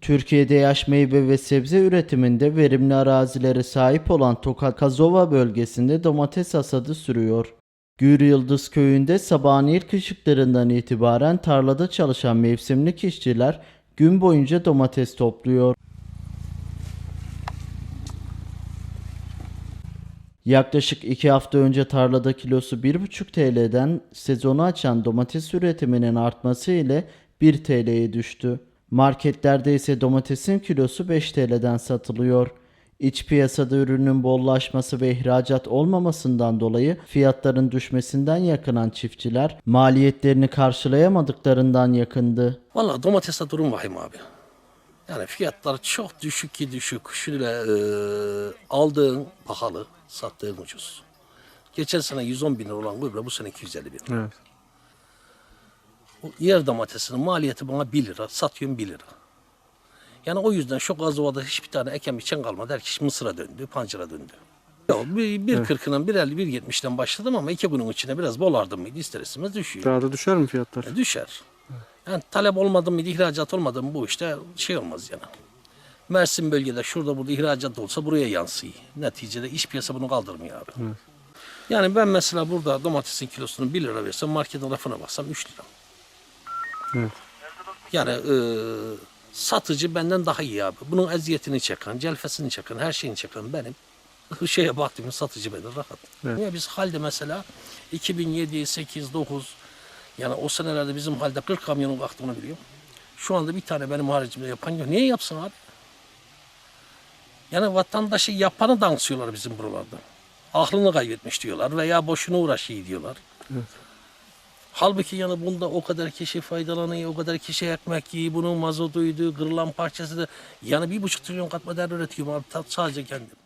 Türkiye'de yaş meyve ve sebze üretiminde verimli arazilere sahip olan Tokat Kazova bölgesinde domates hasadı sürüyor. Gür Yıldız köyünde sabahın ilk ışıklarından itibaren tarlada çalışan mevsimlik işçiler gün boyunca domates topluyor. Yaklaşık 2 hafta önce tarlada kilosu 1,5 TL'den sezonu açan domates üretiminin artması ile 1 TL'ye düştü. Marketlerde ise domatesin kilosu 5 TL'den satılıyor. İç piyasada ürünün bollaşması ve ihracat olmamasından dolayı fiyatların düşmesinden yakınan çiftçiler maliyetlerini karşılayamadıklarından yakındı. Valla domateste durum vahim abi. Yani fiyatlar çok düşük ki düşük. Şöyle e, aldığın pahalı, sattığın ucuz. Geçen sene 110 bin lira olan gübre bu sene 250 bin lira. Evet. Yer domatesinin maliyeti bana 1 lira, satıyorum 1 lira. Yani o yüzden şu gazovada hiçbir tane ekem biçen kalmadı. Herkes mısıra döndü, pancara döndü. Ya bir, bir elli, bir yetmişten başladım ama iki günün içine biraz bolardım mıydı ister istemez düşüyor. Daha da düşer mi fiyatlar? E, düşer. Yani talep olmadı mıydı, ihracat olmadı mı bu işte şey olmaz yani. Mersin bölgede şurada burada ihracat olsa buraya yansıyor. Neticede iş piyasa bunu kaldırmıyor abi. Yani ben mesela burada domatesin kilosunu 1 lira versem marketin rafına baksam 3 lira. Evet. Yani e, satıcı benden daha iyi abi. Bunun eziyetini çeken, celfesini çeken, her şeyini çeken benim. Şeye baktığımız satıcı benim rahat. Evet. Niye biz halde mesela 2007, 8, 9 yani o senelerde bizim halde 40 kamyonun baktığını biliyorum. Şu anda bir tane benim haricimde yapan yok. Niye yapsın abi? Yani vatandaşı yapanı dansıyorlar bizim buralarda. Aklını kaybetmiş diyorlar veya boşuna uğraşıyor diyorlar. Halbuki yani bunda o kadar kişi faydalanıyor, o kadar kişi ekmek yiyor, bunun mazotuydu, kırılan parçası da yani bir buçuk trilyon katma değer üretiyorum abi sadece kendim.